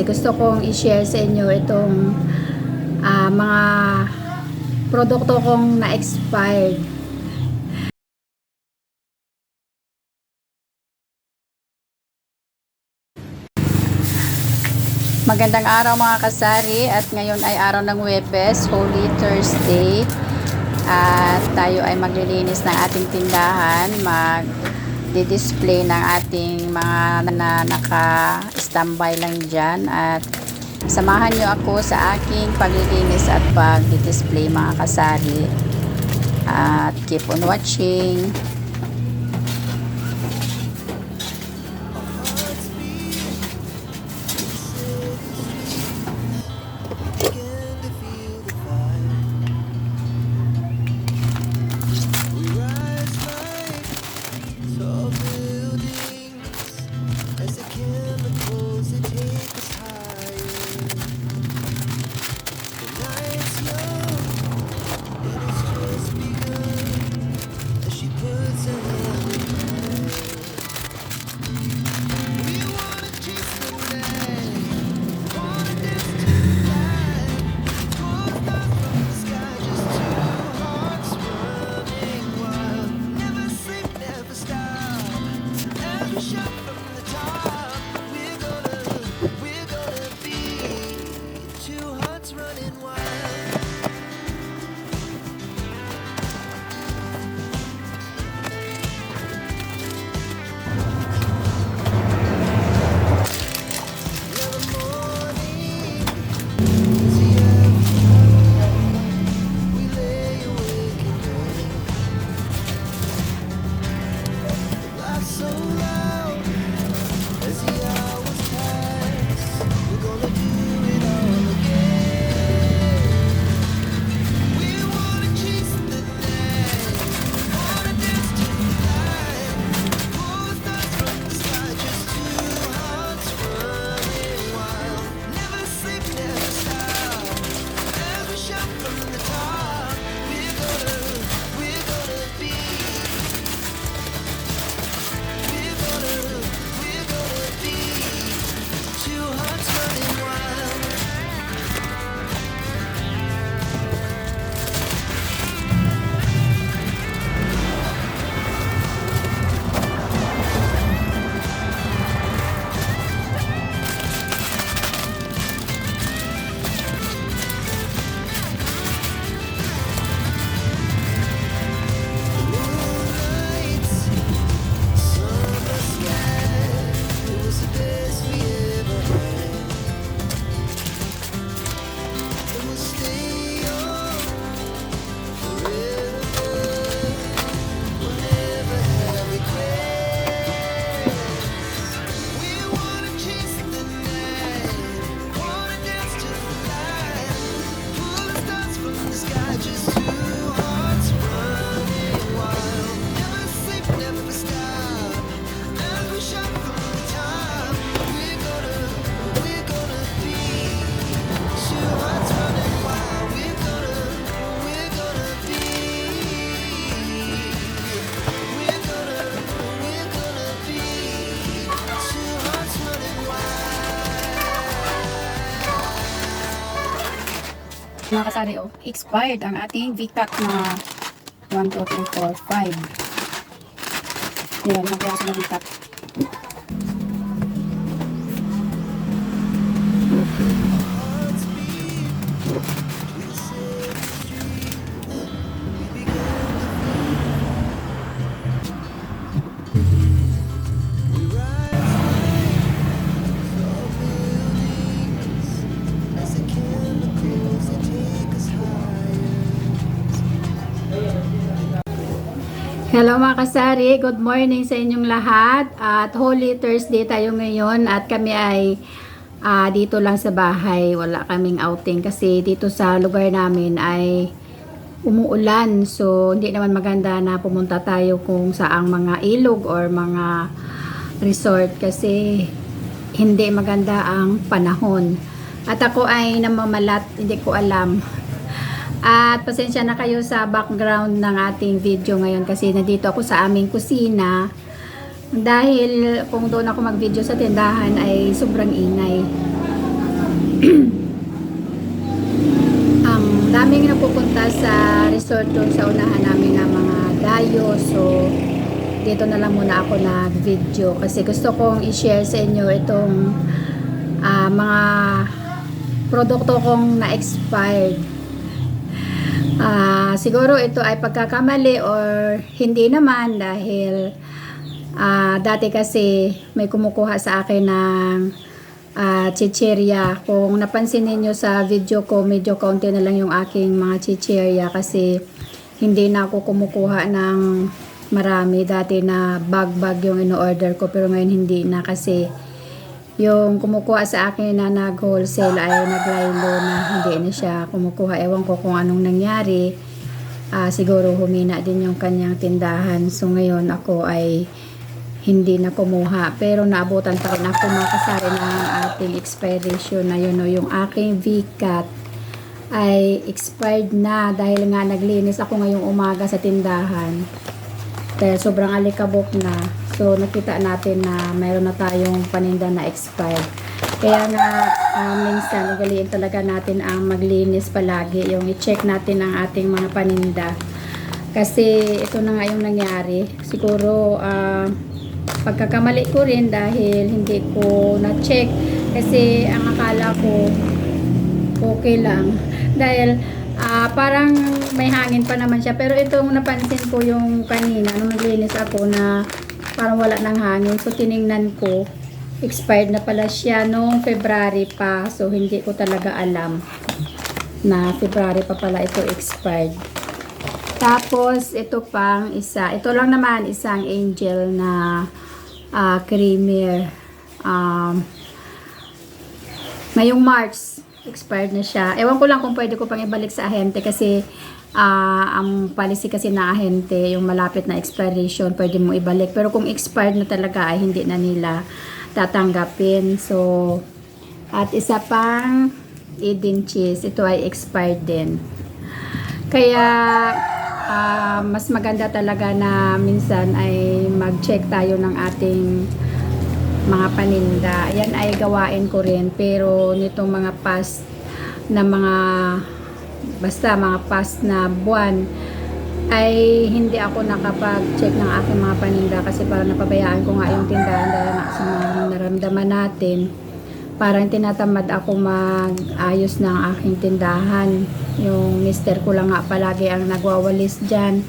kasi gusto kong i-share sa inyo itong ah, mga produkto kong na-expired. Magandang araw mga kasari at ngayon ay araw ng Webes, Holy Thursday. At tayo ay maglilinis ng ating tindahan, mag display ng ating mga na naka-standby lang dyan. At samahan nyo ako sa aking paglilinis at pag-display mga kasari. At keep on watching kasari oh, expired ang ating VCAC na 1, 2, 3, 4, 5 yan, magkaya ng VCAC Hello mga kasari, good morning sa inyong lahat. At Holy Thursday tayo ngayon. At kami ay ah, dito lang sa bahay, wala kaming outing kasi dito sa lugar namin ay umuulan. So hindi naman maganda na pumunta tayo kung saang mga ilog or mga resort kasi hindi maganda ang panahon. At ako ay namamalat, hindi ko alam at pasensya na kayo sa background ng ating video ngayon kasi nandito ako sa aming kusina. Dahil kung doon ako mag-video sa tindahan ay sobrang ingay. ang daming napupunta sa resort doon sa unahan namin ng mga dayo. So, dito na lang muna ako nag-video kasi gusto kong i-share sa inyo itong ah, mga produkto kong na-expired. Ah, siguro ito ay pagkakamali or hindi naman dahil ah, dati kasi may kumukuha sa akin ng ah, chichirya. Kung napansin niyo sa video ko, medyo kaunti na lang yung aking mga chichirya kasi hindi na ako kumukuha ng marami. Dati na bag-bag yung ino-order ko pero ngayon hindi na kasi yung kumukuha sa akin na nag-wholesale ay naglaylo na hindi na siya kumukuha. Ewan ko kung anong nangyari. Ah, siguro humina din yung kanyang tindahan. So ngayon ako ay hindi na kumuha. Pero naabutan pa rin ako makasari ng ating expiration na yun. No, yung aking VCAT ay expired na dahil nga naglinis ako ngayong umaga sa tindahan. Dahil sobrang alikabok na. So, nakita natin na mayroon na tayong paninda na expired. Kaya nga, ah, minsan, ugaliin talaga natin ang maglinis palagi. Yung i-check natin ang ating mga paninda. Kasi, ito na nga yung nangyari. Siguro, ah, pagkakamali ko rin dahil hindi ko na-check. Kasi, ang akala ko, okay lang. Dahil, ah, parang may hangin pa naman siya. Pero itong napansin ko yung kanina, nung naglinis ako na parang wala ng hangin. So, tiningnan ko, expired na pala siya noong February pa. So, hindi ko talaga alam na February pa pala ito expired. Tapos, ito pang isa. Ito lang naman, isang angel na ah, creamer. Um, ngayong March, expired na siya. Ewan ko lang kung pwede ko pang ibalik sa ahente kasi ah, ang policy kasi na ahente, yung malapit na expiration, pwede mo ibalik. Pero kung expired na talaga ay hindi na nila tatanggapin. So, at isa pang Eden cheese, ito ay expired din. Kaya ah, mas maganda talaga na minsan ay mag-check tayo ng ating mga paninda. Yan ay gawain ko rin pero nitong mga past na mga basta mga past na buwan ay hindi ako nakapag-check ng aking mga paninda kasi parang napabayaan ko nga yung tindahan dahil nga sa mga naramdaman natin parang tinatamad ako mag-ayos ng aking tindahan. Yung mister ko lang nga palagi ang nagwawalis dyan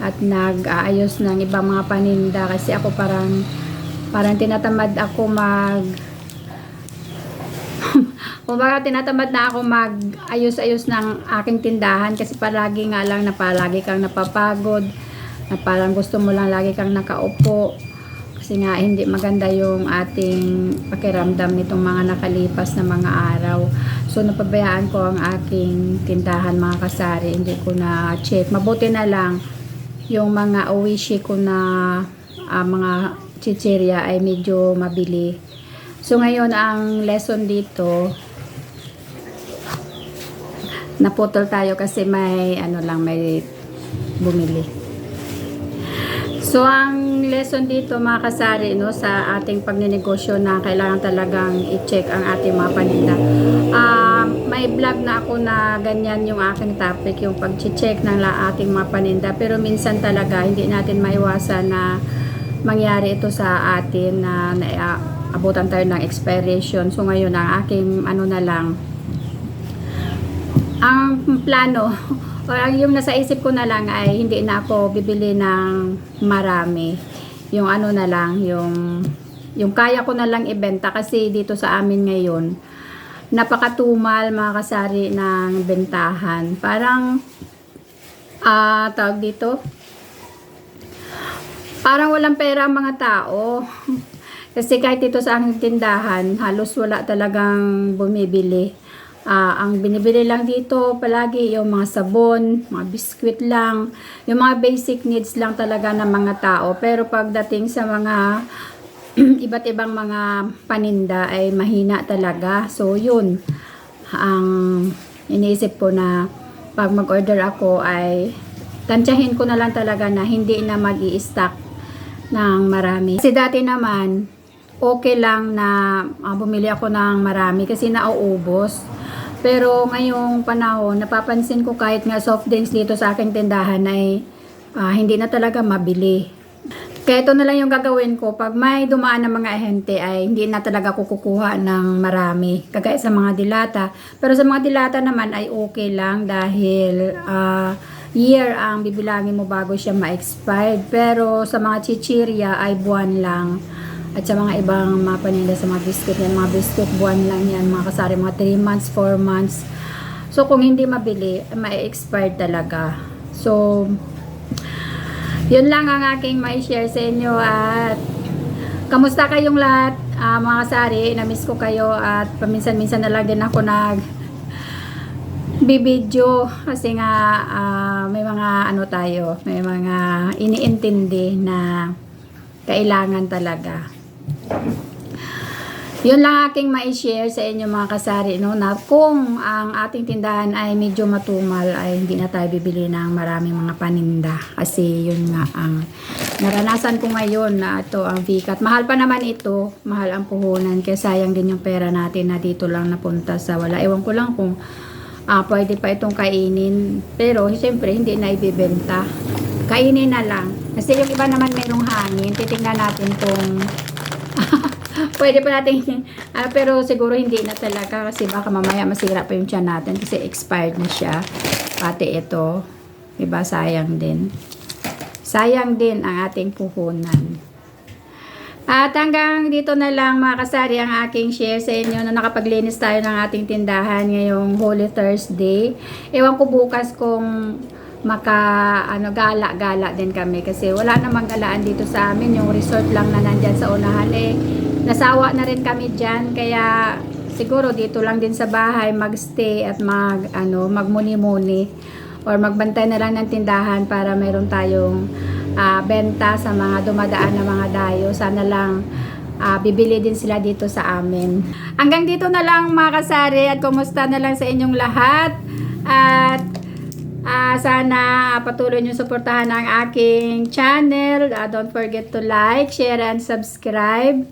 at nag-aayos ng ibang mga paninda kasi ako parang parang tinatamad ako mag Kumbaga tinatamad na ako mag-ayos-ayos ng aking tindahan kasi palagi nga lang na palagi kang napapagod na parang gusto mo lang lagi kang nakaupo kasi nga hindi maganda yung ating pakiramdam nitong mga nakalipas na mga araw. So napabayaan ko ang aking tindahan mga kasari, hindi ko na check. Mabuti na lang yung mga owishi ko na ah, mga chichirya ay medyo mabili. So ngayon ang lesson dito naputol tayo kasi may ano lang may bumili. So, ang lesson dito mga kasari no, sa ating pagninegosyo na kailangan talagang i-check ang ating mga paninda. Ah, may vlog na ako na ganyan yung aking topic, yung pag-check ng ating mga paninda. Pero minsan talaga hindi natin maiwasan na mangyari ito sa atin na, na abutan tayo ng expiration. So, ngayon ang aking ano na lang, ang plano ang yung nasa isip ko na lang ay hindi na ako bibili ng marami. Yung ano na lang, yung yung kaya ko na lang ibenta kasi dito sa amin ngayon napakatumal mga kasari ng bentahan. Parang ah tawag dito parang walang pera ang mga tao. Kasi kahit dito sa aking tindahan, halos wala talagang bumibili. Ah, ang binibili lang dito palagi yung mga sabon, mga biskwit lang, yung mga basic needs lang talaga ng mga tao. Pero pagdating sa mga iba't ibang mga paninda ay mahina talaga. So yun, ang iniisip ko na pag mag-order ako ay tansyahin ko na lang talaga na hindi na mag stock ng marami. Kasi dati naman, okay lang na ah, bumili ako ng marami kasi nauubos. Pero ngayong panahon, napapansin ko kahit nga soft drinks dito sa aking tindahan ay ah, hindi na talaga mabili. Kaya ito na lang yung gagawin ko. Pag may dumaan ng mga ahente ay hindi na talaga kukuha ng marami. Kagaya sa mga dilata. Pero sa mga dilata naman ay okay lang dahil ah, year ang bibilangin mo bago siya ma-expired. Pero sa mga chichirya ay buwan lang. At sa mga ibang mga paninda sa mga biscuit yan, mga biscuit buwan lang yan, mga kasari, mga 3 months, 4 months. So kung hindi mabili, ma-expire talaga. So, yun lang ang aking may share sa inyo at kamusta kayong lahat ah, mga kasari, na-miss ko kayo at paminsan-minsan na lang din ako nag bibidyo kasi nga ah, may mga ano tayo, may mga iniintindi na kailangan talaga. Yun lang aking mai-share sa inyo mga kasari no na kung ang ating tindahan ay medyo matumal ay hindi na tayo bibili ng maraming mga paninda kasi yun nga ang naranasan ko ngayon na ito ang vikat. Mahal pa naman ito, mahal ang puhunan kaya sayang din yung pera natin na dito lang napunta sa wala. Ewan ko lang kung ah, pwede pa itong kainin pero siyempre hindi na ibibenta. Kainin na lang. Kasi yung iba naman merong hangin. Titingnan natin kung pwede pa natin ah, pero siguro hindi na talaga kasi baka mamaya masira pa yung tiyan natin kasi expired na siya pati ito diba sayang din sayang din ang ating puhunan at hanggang dito na lang mga kasari ang aking share sa inyo na nakapaglinis tayo ng ating tindahan ngayong Holy Thursday. Ewan ko bukas kung maka ano gala gala din kami kasi wala namang galaan dito sa amin yung resort lang na nandyan sa unahan eh nasawa na rin kami diyan kaya siguro dito lang din sa bahay magstay at mag ano magmuni-muni or magbantay na lang ng tindahan para meron tayong ah, benta sa mga dumadaan na mga dayo sana lang ah, bibili din sila dito sa amin hanggang dito na lang mga kasari at kumusta na lang sa inyong lahat at Ah, sana patuloy niyo suportahan ang aking channel. Ah, don't forget to like, share, and subscribe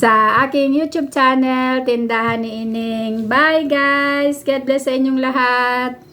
sa aking YouTube channel, Tindahan ni Ining. Bye guys! God bless sa inyong lahat!